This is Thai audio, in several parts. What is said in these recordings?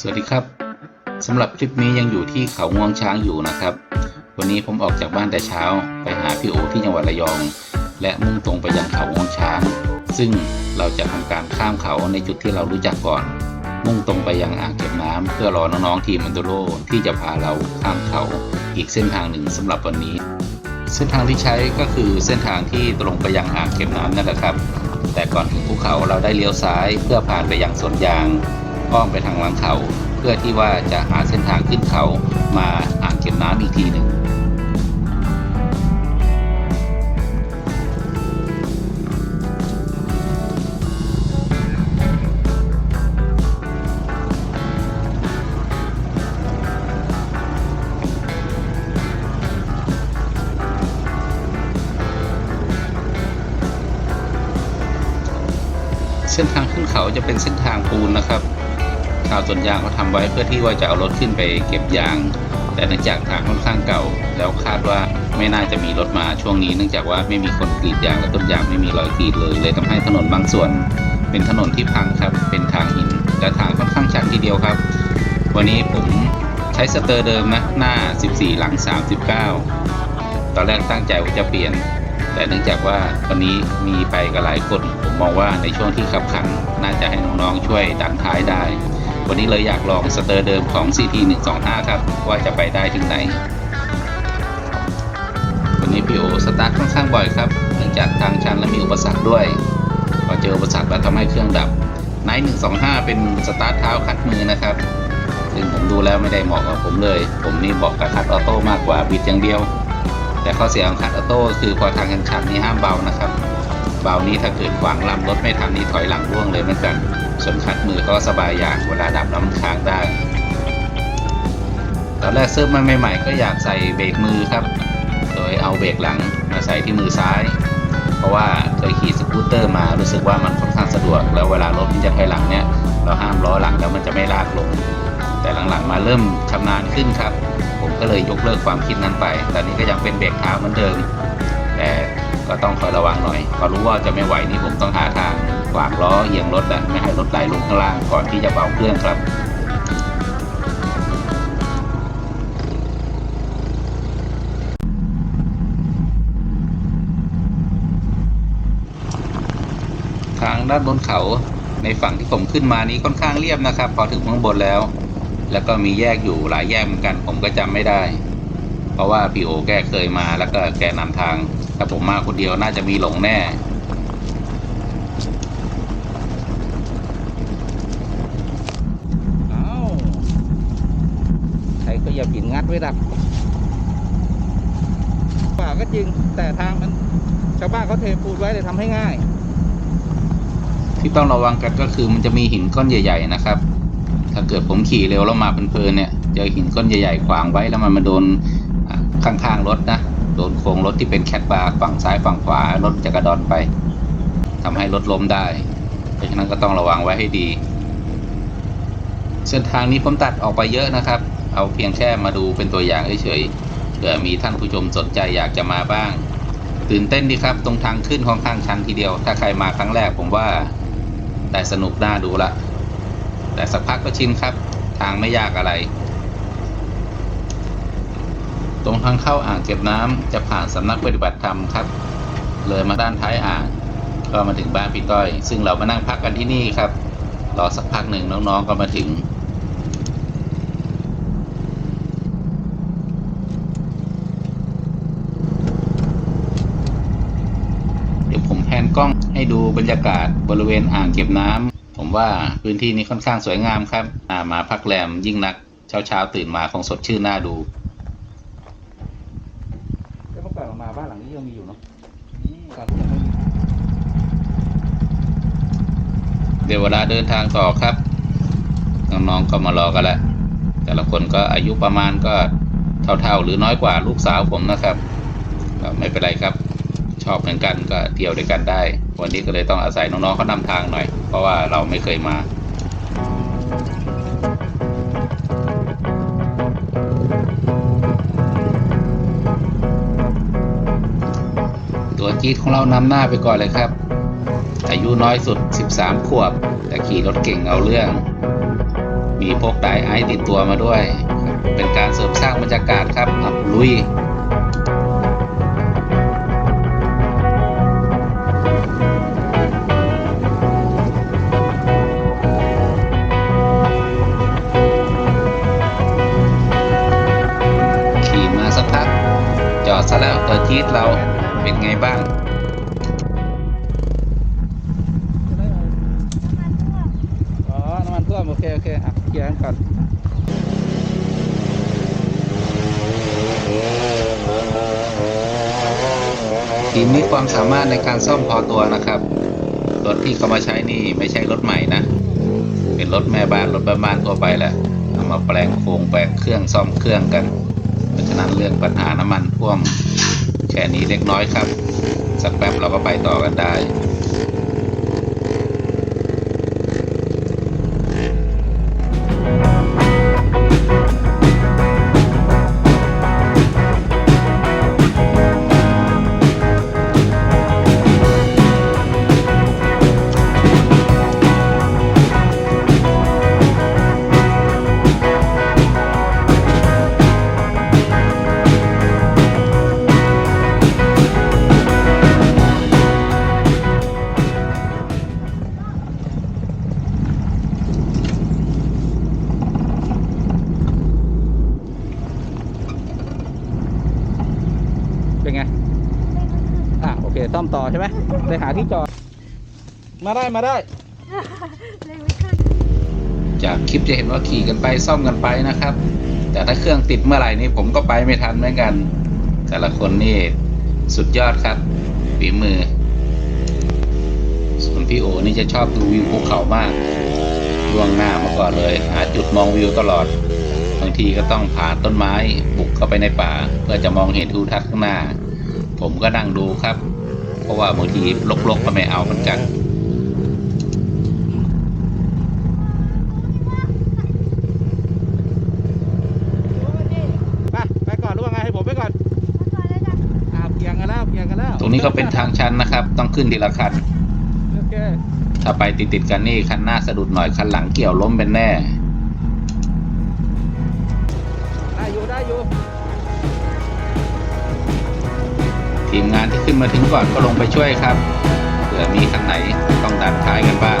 สวัสดีครับสำหรับคลิปนี้ยังอยู่ที่เขางวงช้างอยู่นะครับ วันนี้ผมออกจากบ้านแต่เช้าไปหาพี่โอที่จังหวัดระยอง และมุ่งตรงไปยังเขางวงช้าง ซึ่งเราจะทำการข้ามเขาในจุดที่เรารู้จักก่อน มุ่งตรงไปยังอ่างเก็บน้ำเพื่อรอน้องๆทีมมันโดโรที่จะพาเราข้ามเขาอีกเส้นทางหนึ่งสำหรับวันนี้ เส้นทางที่ใช้ก็คือเส้นทางที่ตรงไปยังอ่างเก็บน้ำนั่นแหละครับ แต่ก่อนถึงภูเขาเราได้เลี้ยวซ้ายเพื่อผ่านไปยังสวนยาง อ้อมไปทางหลังเขา เพื่อที่ว่าจะหาเส้นทางขึ้นเขามาอ่างเก็บน้ำอีกทีหนึ่งเส้นทางขึ้นเขาจะเป็นเส้นทางปูนนะครับาวสวนยางเขาทำไว้เพื่อที่ว่าจะเอารถขึ้นไปเก็บยาง แต่เนื่องจากทางค่อนข้างเก่า แล้วคาดว่าไม่น่าจะมีรถมาช่วงนี้เนื่องจากว่าไม่มีคนกรีดยางและต้นยางไม่มีรอยกรีดเลยเลยทำให้ถนนบางส่วน เป็นถนนที่พังครับเป็นทางหินและทางค่อนข้างชันทีเดียวครับ วันนี้ผมใช้สเตอร์เดิมนะหน้า 14 หลัง 39 ตอนแรกตั้งใจว่าจะเปลี่ยน แต่เนื่องจากว่าวันนี้มีไปกับหลายคน ผมมองว่าในช่วงที่ขับขัน น่าจะให้น้องๆช่วยดันท้ายได้ วันนี้เลยอยากลองสเตอร์เดิมของ CT 125 ครับ ว่าจะไปได้ถึงไหน วันนี้พี่โอสตาร์ทค่อนข้างบ่อยครับ เนื่องจากทางชันและมีอุปสรรคด้วยพอเจออุปสรรคแล้วทำให้เครื่องดับไนท์125 เป็นสตาร์ทเท้าคัดมือนะครับซึ่งผมดูแล้วไม่ได้เหมาะกับผมเลย ผมนี่บอกกับคัดออโต้มากกว่าบิดอย่างเดียว แต่ข้อเสียของคัดออโต้คือพอทางชันๆนี่ห้ามเบานะครับ เบานี้ถ้าเกิดขวางลำรถไม่ทันนี่ถอยหลังร่วงเลยเหมือนกัน ส่วนคัดมือก็สบายอย่างเวลาดับแล้วมันค้างได้ ตอนแรกซิร์ฟมาใหม่ๆ ก็อยากใส่เบรกมือครับ โดยเอาเบรกหลังมาใส่ที่มือซ้าย เพราะว่าเคยขี่สกูตเตอร์มารู้สึกว่ามันค่อนข้างสะดวก แล้วเวลารถมันจะถอยหลังเนี่ยเราห้ามล้อหลังแล้วมันจะไม่ลากลง แต่หลังๆมาเริ่มชำนาญขึ้นครับ ผมก็เลยยกเลิกความคิดนั้นไป ตอนนี้ก็ยังเป็นเบรกเท้าเหมือนเดิม แต่ก็ต้องคอยระวังหน่อยพอรู้ว่าจะไม่ไหวนี่ผมต้องหาทาง ขวางล้อเอียงรถอะไม่ให้รถไหลลงข้างล่างก่อนที่จะเบาเครื่องครับทางด้านบนเขาในฝั่งที่ผมขึ้นมานี้ค่อนข้างเรียบนะครับ พอถึงข้างบนแล้ว แล้วก็มีแยกอยู่หลายแยกเหมือนกัน ผมก็จำไม่ได้ เพราะว่าพี่โอแกเคยมาแล้วก็แกนำทางถ้าผมมาคนเดียวน่าจะมีหลงแน่ อ้าว อย่าผิดงัดไว้ดักป่าก็จริงแต่ทางมันชาวบ้านเขาเทปูนไว้เลยทำให้ง่าย ที่ต้องระวังกันก็คือมันจะมีหินก้อนใหญ่ ๆ นะครับ ถ้าเกิดผมขี่เร็วแล้วมาเพลินๆเนี่ยเจอหินก้อนใหญ่ๆขวางไว้แล้วมันมาโดนข้างๆรถนะโดนโครงรถที่เป็นแคทบาร์ฝั่งซ้ายฝั่งขวารถจะกระดอนไปทำให้รถล้มได้ เพราะฉะนั้นก็ต้องระวังไว้ให้ดี เส้นทางนี้ผมตัดออกไปเยอะนะครับ เอาเพียงแค่มาดูเป็นตัวอย่างเฉยๆเผื่อมีท่านผู้ชมสนใจอยากจะมาบ้าง ตื่นเต้นดีครับ ตรงทางขึ้นค่อนข้างชันทีเดียว ถ้าใครมาครั้งแรกผมว่า แต่สนุกน่าดูละ แต่สักพักก็ชินครับ ทางไม่ยากอะไร ตรงทางเข้าอ่างเก็บน้ำจะผ่านสำนักปฏิบัติธรรมครับ เลยมาด้านท้ายอ่างก็มาถึงบ้านพี่ต้อย ซึ่งเรามานั่งพักกันที่นี่ครับ รอสักพักหนึ่งน้องๆก็มาถึง เดี๋ยวผมแพนกล้องให้ ดูบรรยากาศบริเวณอ่างเก็บน้ำผมว่าพื้นที่นี้ค่อนข้างสวยงามครับอ่ามาพักแรมยิ่งนักเช้าเช้าๆตื่นมาคงสดชื่นน่าดูแล้วเมื่อก่อนเรามาบ้านหลังนี้ยังมีอยู่เนาะก่อนเดี๋ยวเวลาเดินทางต่อครับน้องๆก็มารอกันแล้วแต่ละคนก็อายุประมาณก็เท่าๆ หรือน้อยกว่าลูกสาวผมนะครับก็ไม่เป็นไรครับ ชอบเหมือนกันก็เที่ยวด้วยกันได้ วันนี้ก็เลยต้องอาศัยน้องๆเขานำทางหน่อย เพราะว่าเราไม่เคยมาตัวจี๊ดของเรานำหน้าไปก่อนเลยครับ อายุน้อยสุด 13 ขวบ แต่ขี่รถเก่งเอาเรื่อง มีพกไดไอติดตัวมาด้วย เป็นการเสริมสร้างบรรยากาศครับอะลุย อดซะแล้วตัวจี๊ดเราเป็นไงบ้างอ๋อน้ำมันท่วมโอเคโอเคอะเคลียร์กันก่อนทีมนี้ความสามารถในการซ่อมพอตัวนะครับ รถที่เขามาใช้นี่ไม่ใช่รถใหม่นะ เป็นรถแม่บ้านรถบ้านๆทั่วไปแหละเอามาแปลงโครงแปลงเครื่องซ่อมเครื่องกัน เพราะฉะนั้นเรื่องปัญหาน้ำมันท่วมแค่นี้เล็กน้อยครับ สักแป๊บเราก็ไปต่อกันได้ หมไปหาที่จอด มาได้มาได้ จากคลิปจะเห็นว่าขี่กันไปซ่อมกันไปนะครับ แต่ถ้าเครื่องติดเมื่อไหร่นี่ผมก็ไปไม่ทันเหมือนกัน แต่ละคนนี่สุดยอดครับฝีมือ ส่วนพี่โอนี่จะชอบดูวิวภูเขามากล่วงหน้ามาก่อนเลย หาจุดมองวิวตลอด บางทีก็ต้องผ่านต้นไม้บุกเข้าไปในป่า เพื่อจะมองเห็นทิวทัศน์ข้างหน้า ผมก็นั่งดูครับ เพราะว่าบางทีลกๆก็ไม่เอาเหมือนกันไปไปก่อนหรือว่าไงให้ผมไปก่อนอ่าเพียงกันแล้วเพียงกันแล้วตรงนี้ก็เป็นทางชันนะครับ ต้องขึ้นทีละคันโอเคถ้าไปติดติดๆกันนี่คันหน้าสะดุดหน่อยคันหลังเกี่ยวล้มเป็นแน่ มงานที่ขึ้นมาถึงก่อนก็ลงไปช่วยครับเผื่อมีคันไหนต้องดันท้ายกันบ้าง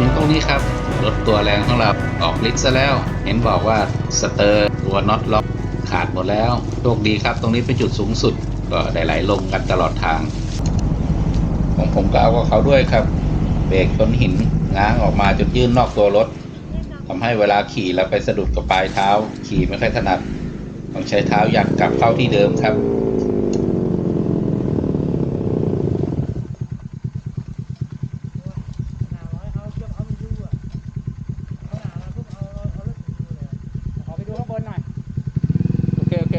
ถึงตรงนี้ครับรถตัวแรงของเราออกฤทธิ์ซะแล้ว เห็นบอกว่าสเตอร์ตัวน็อตล็อกขาดหมดแล้วโชคดีครับ ตรงนี้เป็นจุดสูงสุดก็ได้ไหลลงกันตลอดทางของผมก็เอากับเขาด้วยครับ เบรกชนหินง้างออกมาจนยื่นนอกตัวรถทำให้เวลาขี่แล้วไปสะดุดกับปลายเท้า ขี่ไม่ค่อยถนัด ต้องใช้เท้ายันกลับเข้าที่เดิมครับ ขอไปดูข้างบนหน่อย โอเค โอเค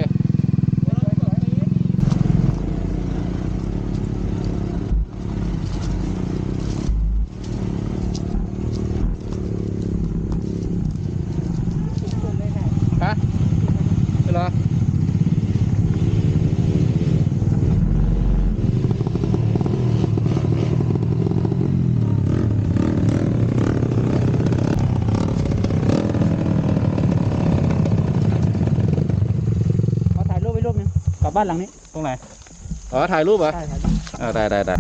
ฮะเหรอ ขอถ่ายรูปไว้รูปหนึงกลับ บ้านหลังนี้ ตรงไหน อ๋อ ถ่ายรูปเหรอ ใช่ครับ อ่าได้ได้ได้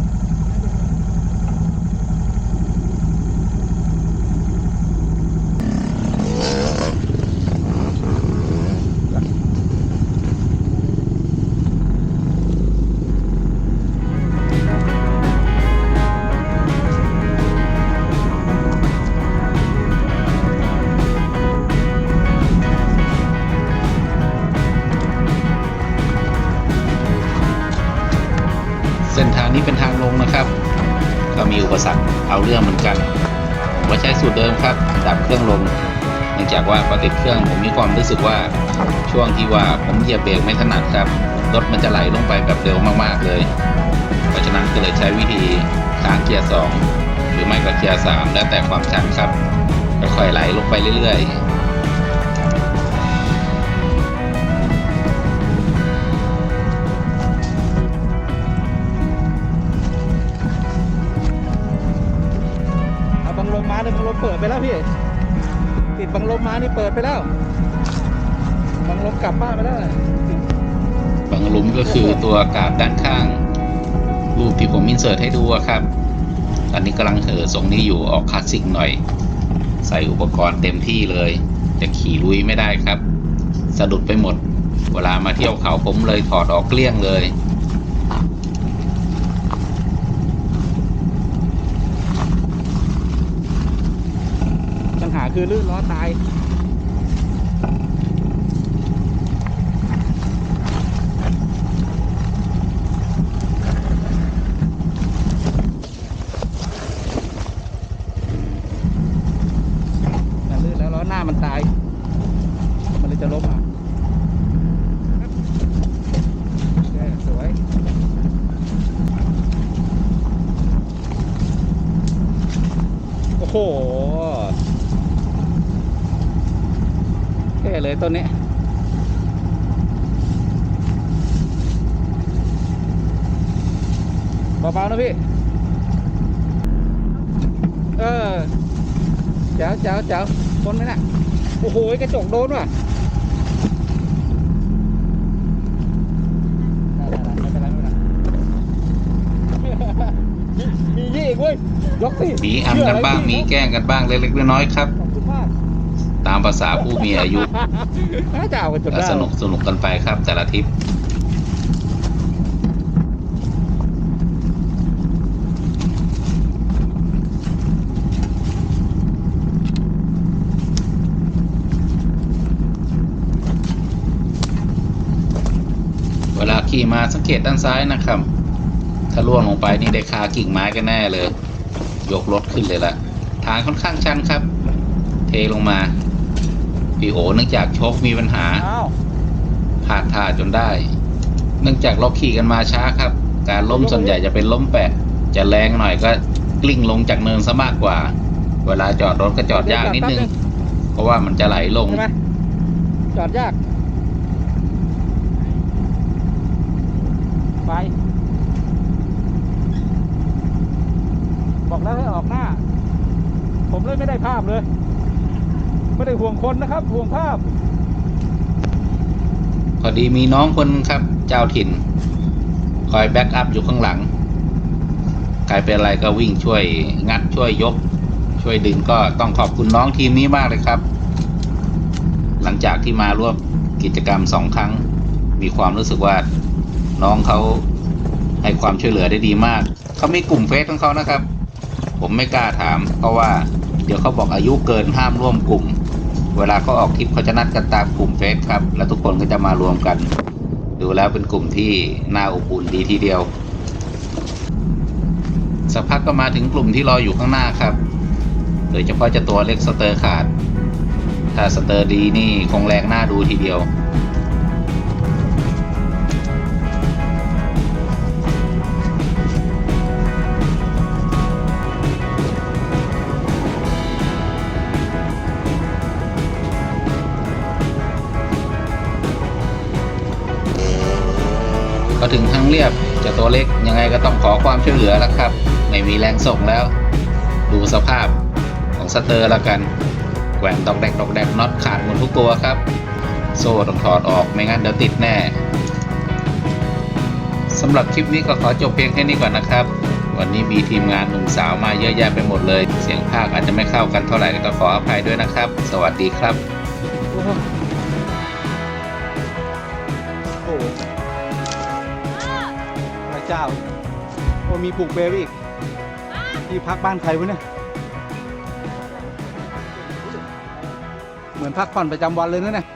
มีอุปสรรคเอาเรื่องเหมือนกันผมก็ใช้สูตรเดิมครับดับเครื่องลงเนื่องจากว่าพอติดเครื่องผมมีความรู้สึกว่าช่วงที่ว่าผมเหยียบเบรกไม่ถนัดครับรถมันจะไหลลงไปแบบเร็วมากๆเลย เพราะฉะนั้นก็เลยใช้วิธีค้างเกียร์2หรือไม่ก็เกียร์3แล้วแต่ความชันครับค่อยๆไหลลงไปเรื่อยๆ ไปแล้วพี่ ติดบังลมมานี่เปิดไปแล้ว บังลมกลับบ้านไปแล้วบังลมก็คือตัวกาบด้านข้าง รูปที่ผมอินเสิร์ตให้ดูครับ ตอนนี้กำลังเห่อทรงนี้อยู่ออกคลาสสิกหน่อย ใส่อุปกรณ์เต็มที่เลย จะขี่ลุยไม่ได้ครับ สะดุดไปหมด เวลามาเที่ยวเขาผมเลยถอดออกเกลี้ยงเลย ปัญหา คือลื่นล้อตาย แต่ลื่นแล้วล้อหน้ามันตาย มันเลยจะล้มอะโอเคสวย โอ้โหแก่เลย ต้นนี้เบาๆนะพี่ เออแจ๋วแจ๋วแจ๋วพ้นไหมน่ะ โอ้โห กระจกโดนว่ะได้ๆๆไม่เป็นไรไม่เป็นไรมีมียี่อีกเว้ย ยกสิมีอำกันบ้าง มีแกล้งกันบ้างเล็กๆน้อยๆครับขอบคุณมาก ตามภาษาผู้มีอายุน่าจะเอากันจนก็ได้สนุกสนุกกันไปครับ แต่ละทริปเวลาขี่มาสังเกตด้านซ้ายนะครับ ถ้าล่วงลงไปนี่ได้คากิ่งไม้กันแน่เลย ยกรถขึ้นเลยละทางค่อนข้างชันครับ เทลงมา พี่โอเนื่องจากโชคมีปัญหาอ้าวพลาดท่าจนได้ เนื่องจากเราขี่กันมาช้าครับ การล้มส่วนใหญ่จะเป็นล้มแปะ จะแรงหน่อยก็กลิ้งลงจากเนินซะมากกว่า เวลาจอดรถก็จอดยากนิดนึง เพราะว่ามันจะไหลลงใช่ไหมจอดยาก ไป บอกแล้วให้ออกหน้า ผมเลยไม่ได้ภาพเลย ไม่ได้ห่วงคนนะครับ ห่วงภาพพอดีมีน้องคนครับ เจ้าถิ่น คอยแบ็กอัพอยู่ข้างหลังใครเป็นอะไรก็วิ่งช่วยงัดช่วยยก ช่วยดึงก็ต้องขอบคุณน้องทีมนี้มากเลยครับ หลังจากที่มาร่วมกิจกรรมสองครั้ง มีความรู้สึกว่าน้องเขาให้ความช่วยเหลือได้ดีมาก เขามีกลุ่มเฟซของเขานะครับ ผมไม่กล้าถาม เพราะว่าเดี๋ยวเขาบอกอายุเกินห้ามร่วมกลุ่ม เวลาเขาออกทริปเขาจะนัดกันตามกลุ่มเฟซครับ แล้วทุกคนก็จะมารวมกัน ดูแล้วเป็นกลุ่มที่น่าอบอุ่นดีทีเดียว สักพักก็มาถึงกลุ่มที่รออยู่ข้างหน้าครับ โดยเฉพาะจะตัวเล็กสเตอร์ขาด ถ้าสเตอร์ดีนี่คงแรงหน้าดูทีเดียว ถึงทางเรียบจะตัวเล็กยังไงก็ต้องขอความช่วยเหลือแล้วครับ ไม่มีแรงส่งแล้ว ดูสภาพของสเตอร์แล้วกันแหวนดอกแดกดอกแดกน็อตขาดหมดทุกตัวครับ โซ่ต้องถอดออกไม่งั้นเดี๋ยวติดแน่สำหรับคลิปนี้ก็ขอจบเพียงแค่นี้ก่อนนะครับ วันนี้มีทีมงานหนุ่มสาวมาเยอะแยะไปหมดเลย เสียงภาคอาจจะไม่เข้ากันเท่าไหร่ก็ขออภัยด้วยนะครับ สวัสดีครับ โอ้โห เจ้าโอ้มีปลูกเบรอีกนี่พักบ้านใครวะเนี่ย เหมือนพักผ่อนประจำวันเลยนะเนี่ย